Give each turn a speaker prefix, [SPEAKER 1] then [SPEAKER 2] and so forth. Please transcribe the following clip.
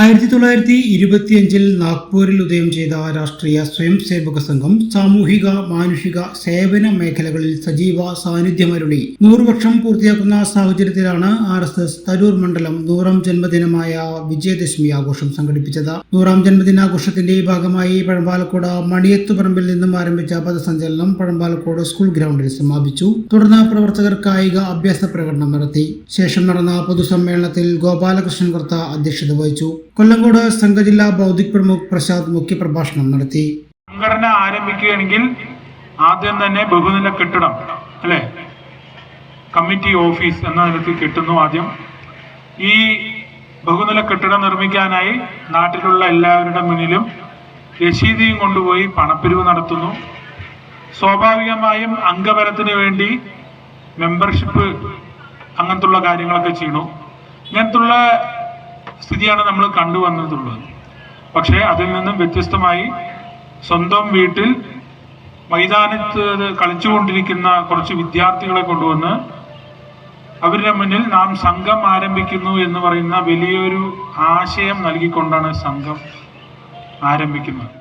[SPEAKER 1] ആയിരത്തി തൊള്ളായിരത്തി ഇരുപത്തിയഞ്ചിൽ നാഗ്പൂരിൽ ഉദയം ചെയ്ത രാഷ്ട്രീയ സ്വയം സേവക സംഘം സാമൂഹിക മാനുഷിക സേവന മേഖലകളിൽ സജീവ സാന്നിധ്യമരുളി. നൂറുവർഷം പൂർത്തിയാക്കുന്ന സാഹചര്യത്തിലാണ് ആർ എസ് എസ് തരൂർ മണ്ഡലം നൂറാം ജന്മദിനമായ വിജയദശമി ആഘോഷം സംഘടിപ്പിച്ചത്. നൂറാം ജന്മദിനാഘോഷത്തിന്റെ ഭാഗമായി പഴമ്പാലക്കോട് മണിയത്തുപറമ്പിൽ നിന്നും ആരംഭിച്ച പദസഞ്ചലനം പഴമ്പാലക്കോട് സ്കൂൾ ഗ്രൗണ്ടിൽ സമാപിച്ചു. തുടർന്ന് പ്രവർത്തകർ കായിക അഭ്യാസ പ്രകടനം നടത്തി. ശേഷം നടന്ന പൊതുസമ്മേളനത്തിൽ ഗോപാലകൃഷ്ണൻ കർത്ത അധ്യക്ഷത വഹിച്ചു. കൊല്ലങ്കോട് സംഘജില്ലാ ബൗദ്ധിക് പ്രമുഖ് പ്രസാദ് മുഖ്യപ്രഭാഷണം നടത്തി.
[SPEAKER 2] സംഘടന ആരംഭിക്കുകയാണെങ്കിൽ ആദ്യം തന്നെ ബഹുനില കെട്ടിടം അല്ലെ? കമ്മിറ്റി ഓഫീസ് എന്ന നിലയ്ക്ക് കിട്ടുന്നു ആദ്യം. ഈ ബഹുനില കെട്ടിടം നിർമ്മിക്കാനായി നാട്ടിലുള്ള എല്ലാവരുടെ മുന്നിലും രശീതിയും കൊണ്ടുപോയി പണപ്പിരിവ് നടത്തുന്നു. സ്വാഭാവികമായും അംഗബലത്തിന് വേണ്ടി മെമ്പർഷിപ്പ് അങ്ങനത്തുള്ള കാര്യങ്ങളൊക്കെ ചെയ്യണു. ഇങ്ങനത്തുള്ള സ്ഥിതിയാണ് നമ്മൾ കണ്ടുവന്നിട്ടുള്ളത് പക്ഷേ അതിൽ നിന്നും വ്യത്യസ്തമായി സ്വന്തം വീട്ടിൽ മൈതാനത്ത് കളിച്ചുകൊണ്ടിരിക്കുന്ന കുറച്ച് വിദ്യാർത്ഥികളെ കൊണ്ടുവന്ന് അവരുടെ മുന്നിൽ നാം സംഘം ആരംഭിക്കുന്നു എന്ന് പറയുന്ന വലിയൊരു ആശയം നൽകിക്കൊണ്ടാണ് സംഘം ആരംഭിക്കുന്നത്.